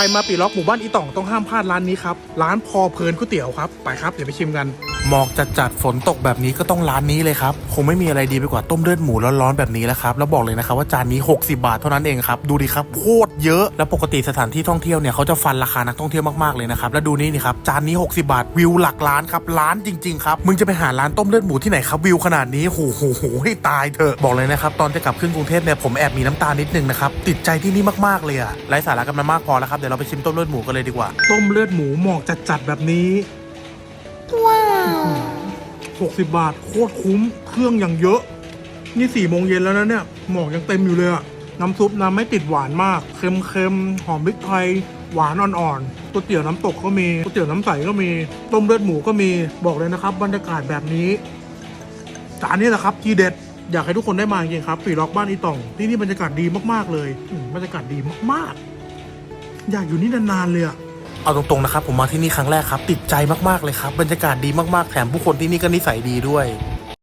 รมาปีล็อกหมู่บ้านอีต่องต้องห้ามพลาดร้านนี้ครับ ร้านพอเพลินก๋วยเตี๋ยวครับ ไปครับเดี๋ยวไปชิมกัน หมอกจัดจัดๆฝนตกแบบนี้ก็ต้องร้านนี้เลยครับ คงไม่มีอะไรดีไปกว่าต้มเลือดหมูร้อนๆแบบนี้แล้วครับ แล้วบอกเลยนะครับว่าจานนี้ 60 บาทเท่านั้นเองครับ ดูดิครับโคตรเยอะ แล้วปกติสถานที่ท่องเที่ยวเนี่ยเขาจะฟันราคานักท่องเที่ยวมากๆเลยนะครับ แล้วดูนี่นี่ครับจานนี้ 60 บาทวิวหลักล้านครับล้านจริงๆครับ มึงจะไปหาร้านต้มเลือดหมูที่ไหนครับวิวขนาดนี้โหโหโหให้ตายเถอะ บอกเลยนะครับตอนจะกลับขึ้นกรุงเทพเนี่ยผมแอบมีน้ำตานิดนึงนะครับติดใจที่นี่มากๆเลยอะไร้สาระกันมามากพอแล้วครับเดี๋ยวเราไปชิมต้มเลือดหมูกันเลยดีกว่า ต้มเลือดหมูหมอกจัดๆแบบนี้ ว้าว 60 บาท โคตรคุ้ม เครื่องอย่างเยอะ นี่4ี่โมงเย็นแล้วนะเนี่ย หมอกยังเต็มอยู่เลยอะน้ำซุปน้ำไม่ติดหวานมาก เค็มๆ หอมพริกไทย หวานอ่อนๆก๋วยเตี๋ยวน้ำตกก็มีก๋วยเตี๋ยวน้ำใสก็มี ต้มเลือดหมูก็มี บอกเลยนะครับ บรรยากาศแบบนี้ จานนี้แหละครับทีเด็ด อยากให้ทุกคนได้มาจริงๆครับปีล็อกบ้านอีต่อง ที่นี่บรรยากาศดีมากๆเลยอืมบรรยากาศดีมากๆ อยากอยู่นี่นานๆเลยอะเอาตรงๆนะครับผมมาที่นี่ครั้งแรกครับ ติดใจมากๆเลยครับ บรรยากาศดีมากๆแถมผู้คนที่นี่ก็นิสัยดีด้วย